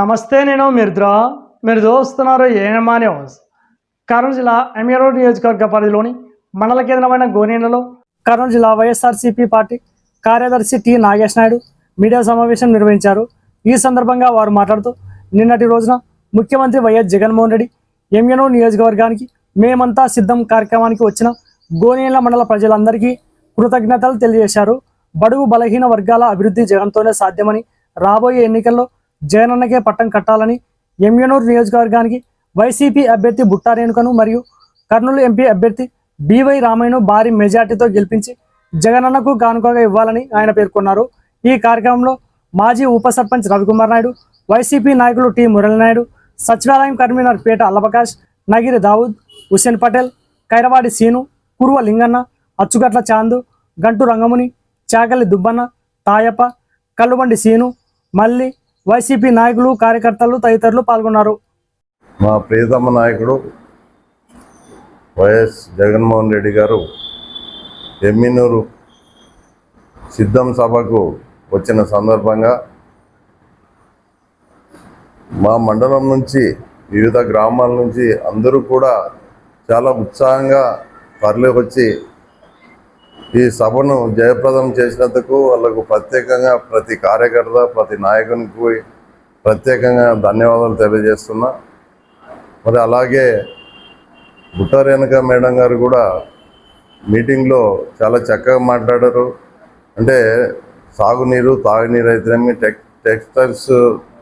నమస్తే నేను మిర్ద్రా. మీరు చూస్తున్నారు ఏఎన్మా న్యూస్. కర్నూలు జిల్లా ఎమ్మెరో నియోజకవర్గ పరిధిలోని మండల కేంద్రమైన గోనేలలో కర్నూలు జిల్లా వైఎస్ఆర్సీపీ పార్టీ కార్యదర్శి టి నాగేష్ నాయుడు మీడియా సమావేశం నిర్వహించారు. ఈ సందర్భంగా వారు మాట్లాడుతూ నిన్నటి రోజున ముఖ్యమంత్రి వైఎస్ జగన్మోహన్ రెడ్డి ఎంఎనో నియోజకవర్గానికి మేమంతా సిద్ధం కార్యక్రమానికి వచ్చిన గోనేల మండల ప్రజలందరికీ కృతజ్ఞతలు తెలియజేశారు. బడుగు బలహీన వర్గాల అభివృద్ధి జగన్తోనే సాధ్యమని రాబోయే ఎన్నికల్లో జగనన్నకే పట్టం కట్టాలని ఎంఎనూరు నియోజకవర్గానికి వైసీపీ అభ్యర్థి బుట్టా రేణుకను మరియు కర్నూలు ఎంపీ అభ్యర్థి బివై రామయ్యను భారీ మెజార్టీతో గెలిపించి జగనన్నకు కానుకగా ఇవ్వాలని ఆయన పేర్కొన్నారు. ఈ కార్యక్రమంలో మాజీ ఉప సర్పంచ్ రవికుమార్ నాయుడు వైసీపీ నాయకులు టి మురళీనాయుడు సచివాలయం కన్వీనర్ పేట అల్లబకాష్ నగిరి దావుద్ హుసేన్ పటేల్ కైరవాడి సీను కురువ లింగన్న అచ్చుగట్ల చాందు గంటు రంగముని చాకలి దుబ్బన్న తాయప్ప కల్లుబండి సీను మల్లి వైసీపీ నాయకులు కార్యకర్తలు తదితరులు పాల్గొన్నారు. మా ప్రియతమ నాయకుడు వైఎస్ జగన్మోహన్ రెడ్డి గారు ఎమ్మినూరు సిద్ధం సభకు వచ్చిన సందర్భంగా మా మండలం నుంచి వివిధ గ్రామాల నుంచి అందరూ కూడా చాలా ఉత్సాహంగా తరలివచ్చి ఈ సభను జయప్రదం చేసినందుకు వాళ్ళకు ప్రత్యేకంగా ప్రతి కార్యకర్త ప్రతి నాయకునికి ప్రత్యేకంగా ధన్యవాదాలు తెలియజేస్తున్నా. మరి అలాగే బుట్టారేణుక మేడం గారు కూడా మీటింగ్లో చాలా చక్కగా మాట్లాడారు. అంటే సాగునీరు తాగునీరు అయితేనేమి టెక్ టెక్స్టైల్స్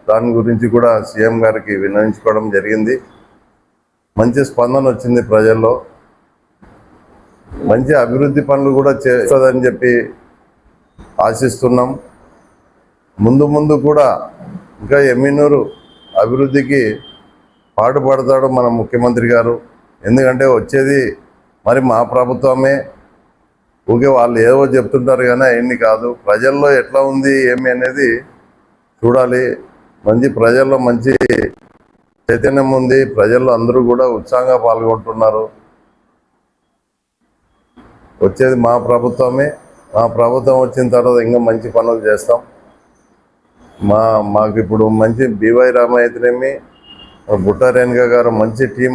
దాని గురించి కూడా సీఎం గారికి వినియోగించుకోవడం జరిగింది. మంచి స్పందన వచ్చింది ప్రజల్లో. మంచి అభివృద్ధి పనులు కూడా చేస్తుందని చెప్పి ఆశిస్తున్నాం. ముందు ముందు కూడా ఇంకా ఎమ్మినూరు అభివృద్ధికి పాటుపడతాడు మన ముఖ్యమంత్రి గారు. ఎందుకంటే వచ్చేది మరి మా ప్రభుత్వమే. ఊకే వాళ్ళు ఏవో చెప్తుంటారు కానీ అవన్నీ కాదు. ప్రజల్లో ఎట్లా ఉంది ఏమి అనేది చూడాలి. మంచి ప్రజల్లో మంచి చైతన్యం ఉంది. ప్రజల్లో అందరూ కూడా ఉత్సాహంగా పాల్గొంటున్నారు. వచ్చేది మా ప్రభుత్వమే. మా ప్రభుత్వం వచ్చిన తర్వాత ఇంకా మంచి పనులు చేస్తాం. మా మాకు ఇప్పుడు మంచి బీవై రామయ్య గుట్ట బుట్ట రేణుక గారు మంచి టీం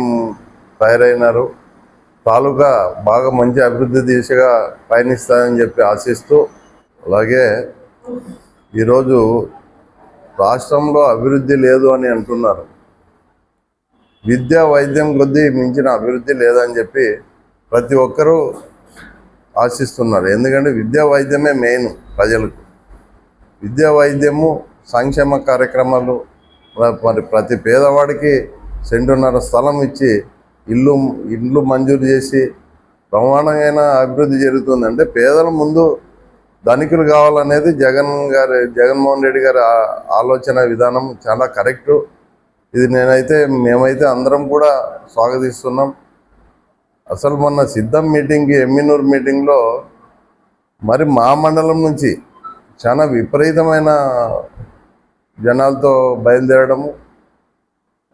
తయారైనారు. తాలూకా బాగా మంచి అభివృద్ధి దిశగా పయనిస్తారని చెప్పి ఆశిస్తూ అలాగే ఈరోజు రాష్ట్రంలో అభివృద్ధి లేదు అని అంటున్నారు. విద్య వైద్యం కొద్దీ మించిన అభివృద్ధి లేదని చెప్పి ప్రతి ఒక్కరూ ఆశిస్తున్నారు. ఎందుకంటే విద్యా వైద్యమే మెయిన్ ప్రజలకు. విద్యా వైద్యము సంక్షేమ కార్యక్రమాలు మరి ప్రతి పేదవాడికి సెంటున్నర స్థలం ఇచ్చి ఇల్లు ఇల్లు మంజూరు చేసి బ్రహ్మాండమైన అభివృద్ధి జరుగుతుంది అంటే పేదల ముందు ధనికులు కావాలనేది జగన్ గారి జగన్మోహన్ రెడ్డి గారి ఆలోచన విధానం చాలా కరెక్టు. ఇది నేనైతే మేమైతే అందరం కూడా స్వాగతిస్తున్నాం. అసలు మొన్న సిద్ధం మీటింగ్కి ఎమ్మినూర్ మీటింగ్లో మరి మా మండలం నుంచి చాలా విపరీతమైన జనాలతో బయలుదేరడము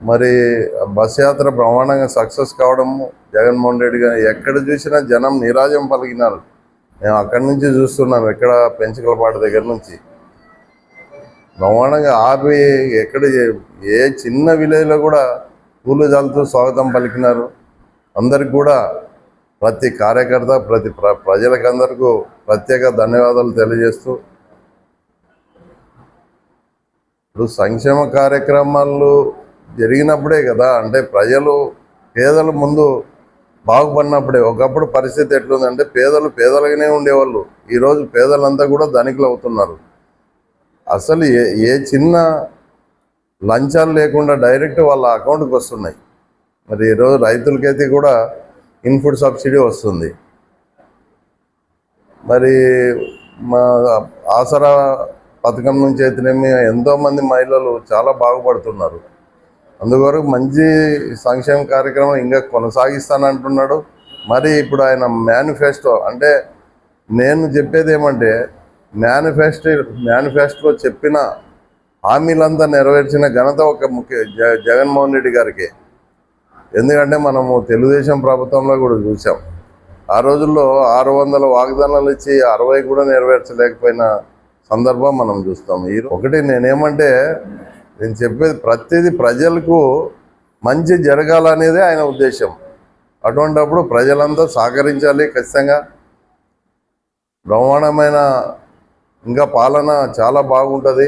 మరి బస్ యాత్ర బ్రహ్మాండంగా సక్సెస్ కావడము జగన్మోహన్ రెడ్డి గారు ఎక్కడ చూసినా జనం నిరాజం పలికినారు. మేము అక్కడి నుంచి చూస్తున్నాం ఎక్కడ పెంచకలపాట దగ్గర నుంచి. బ్రహ్మాండంగా ఆపి ఎక్కడ ఏ- చిన్న విలేజ్లో కూడా పూలు జల్లుతూ స్వాగతం పలికినారు. అందరికి కూడా ప్రతి కార్యకర్త ప్రతి ప్ర ప్రజలకందరికీ ప్రత్యేక ధన్యవాదాలు తెలియజేస్తూ ఇప్పుడు సంక్షేమ కార్యక్రమాలు జరిగినప్పుడే కదా అంటే ప్రజలు పేదల ముందు బాగుపడినప్పుడే ఒకప్పుడు పరిస్థితి ఎట్లుందంటే పేదలు పేదలుగానే ఉండేవాళ్ళు. ఈరోజు పేదలంతా కూడా ధనికులు అవుతున్నారు. అసలు ఏ ఏ చిన్న లంచాలు లేకుండా డైరెక్ట్ వాళ్ళ అకౌంట్కి వస్తున్నాయి. మరి ఈరోజు రైతులకైతే కూడా ఇన్పుట్ సబ్సిడీ వస్తుంది. మరి మా ఆసరా పథకం నుంచి అయితేనేమి ఎంతోమంది మహిళలు చాలా బాగుపడుతున్నారు. అందువరకు మంచి సంక్షేమ కార్యక్రమం ఇంకా కొనసాగిస్తానంటున్నాడు. మరి ఇప్పుడు ఆయన మేనిఫెస్టో అంటే నేను చెప్పేది ఏమంటే మేనిఫెస్టో మేనిఫెస్టోలో చెప్పిన హామీలంతా నెరవేర్చిన ఘనత ఒక ముఖ్య జ జగన్మోహన్ రెడ్డి గారికి. ఎందుకంటే మనము తెలుగుదేశం ప్రభుత్వంలో కూడా చూసాం ఆ రోజుల్లో ఆరు వందల వాగ్దానాలు ఇచ్చి అరవై కూడా నెరవేర్చలేకపోయిన సందర్భం మనం చూస్తాం. ఈ ఒకటి నేనేమంటే నేను చెప్పేది ప్రతిదీ ప్రజలకు మంచి జరగాలనేదే ఆయన ఉద్దేశం. అటువంటప్పుడు ప్రజలంతా సహకరించాలి ఖచ్చితంగా. బ్రహ్మాండమైన ఇంకా పాలన చాలా బాగుంటుంది.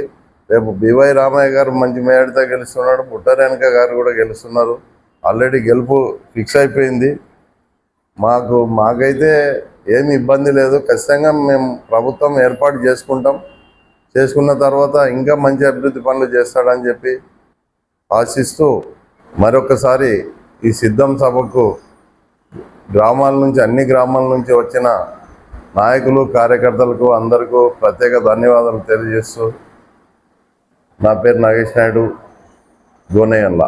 రేపు బివై రామయ్య గారు మంచి మేడతో గెలుస్తున్నాడు పుట్టరేణక గారు కూడా గెలుస్తున్నారు. ఆల్రెడీ గెలుపు ఫిక్స్ అయిపోయింది. మాకు మాకైతే ఏమి ఇబ్బంది లేదు. ఖచ్చితంగా మేము ప్రభుత్వం ఏర్పాటు చేసుకుంటాం. చేసుకున్న తర్వాత ఇంకా మంచి అభివృద్ధి పనులు చేస్తాడని చెప్పి ఆశిస్తూ మరొకసారి ఈ సిద్ధం సభకు గ్రామాల నుంచి అన్ని గ్రామాల నుంచి వచ్చిన నాయకులు కార్యకర్తలకు అందరికీ ప్రత్యేక ధన్యవాదాలు తెలియజేస్తూ నా పేరు నాగేష్ నాయుడు గోనయ్యల్లా